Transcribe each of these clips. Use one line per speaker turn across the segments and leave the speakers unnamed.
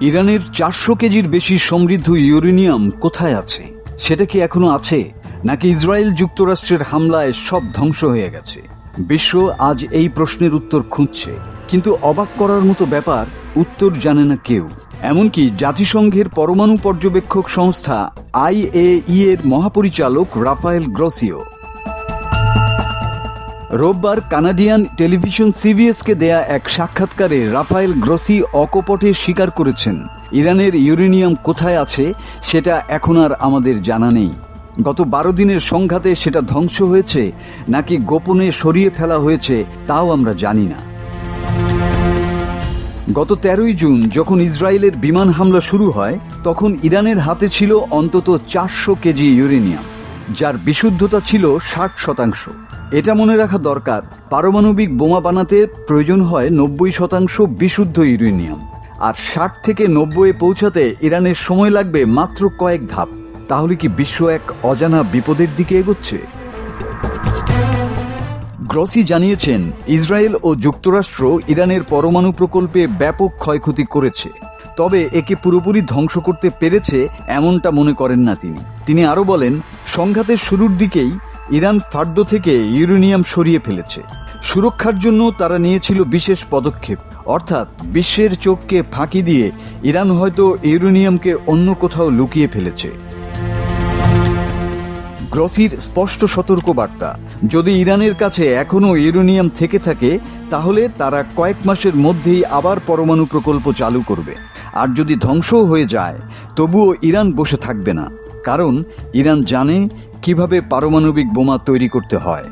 ইরানের চারশো কেজির বেশি সমৃদ্ধ ইউরেনিয়াম কোথায় আছে? সেটা কি এখনও আছে? নাকি ইসরায়েল যুক্তরাষ্ট্রের হামলায় সব ধ্বংস হয়ে গেছে? বিশ্ব আজ এই প্রশ্নের উত্তর খুঁজছে। কিন্তু অবাক করার মতো ব্যাপার, উত্তর জানে না কেউ। এমনকি জাতিসংঘের পরমাণু পর্যবেক্ষক সংস্থা আইএই এর মহাপরিচালক রাফায়েল গ্রসিও রোববার কানাডিয়ান টেলিভিশন সিবিএসকে দেয়া এক সাক্ষাৎকারে রাফায়েল গ্রসি অকপটে স্বীকার করেছেন। ইরানের ইউরেনিয়াম কোথায় আছে, সেটা এখন আর আমাদের জানা নেই। গত বারো দিনের সংঘাতে সেটা ধ্বংস হয়েছে, নাকি গোপনে সরিয়ে ফেলা হয়েছে, তাও আমরা জানি না। গত তেরোই জুন যখন ইসরায়েলের বিমান হামলা শুরু হয়, তখন ইরানের হাতে ছিল অন্তত চারশো কেজি ইউরেনিয়াম, যার বিশুদ্ধতা ছিল ষাট শতাংশ। এটা মনে রাখা দরকার, পারমাণবিক বোমা বানাতে প্রয়োজন হয় নব্বই শতাংশ বিশুদ্ধ ইউরেনিয়াম। আর ষাট থেকে নব্বইয়ে পৌঁছাতে ইরানের সময় লাগবে মাত্র কয়েক ধাপ। তাহলে কি বিশ্ব এক অজানা বিপদের দিকে এগোচ্ছে? গ্রসি জানিয়েছেন, ইসরায়েল ও যুক্তরাষ্ট্র ইরানের পরমাণু প্রকল্পে ব্যাপক ক্ষয়ক্ষতি করেছে। তবে একে পুরোপুরি ধ্বংস করতে পেরেছে এমনটা মনে করেন না তিনি। তিনি আরও বলেন, সংঘাতের শুরুর দিকেই ইরান ফার্দ থেকে ইউরেনিয়াম সরিয়ে ফেলেছে। সুরক্ষার জন্য তারা নিয়েছিল বিশেষ পদক্ষেপ। অর্থাৎ বিশ্বের চোখকে ফাঁকি দিয়ে ইরান হয়তো ইউরেনিয়ামকে অন্য কোথাও লুকিয়ে ফেলেছে। গ্রসির স্পষ্ট সতর্কবার্তা, যদি ইরানের কাছে এখনও ইউরেনিয়াম থেকে থাকে, তাহলে তারা কয়েক মাসের মধ্যেই আবার পরমাণু প্রকল্প চালু করবে। আর যদি ধ্বংসও হয়ে যায়, তবুও ইরান বসে থাকবে না। কারণ ইরান জানে কীভাবে পারমাণবিক বোমা তৈরি করতে হয়?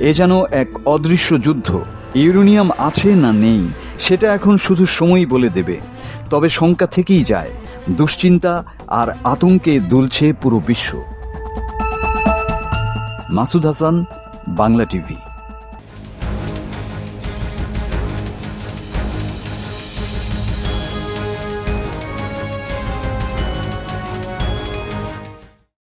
এ যেন এক অদৃশ্য যুদ্ধ। ইউরেনিয়াম আছে না নেই, সেটা এখন শুধু সময়ই বলে দেবে। তবে শঙ্কা থেকেই যায়, দুশ্চিন্তা আর আতঙ্কে দুলছে পুরো বিশ্ব। মাসুদ হাসান, বাংলা টিভি।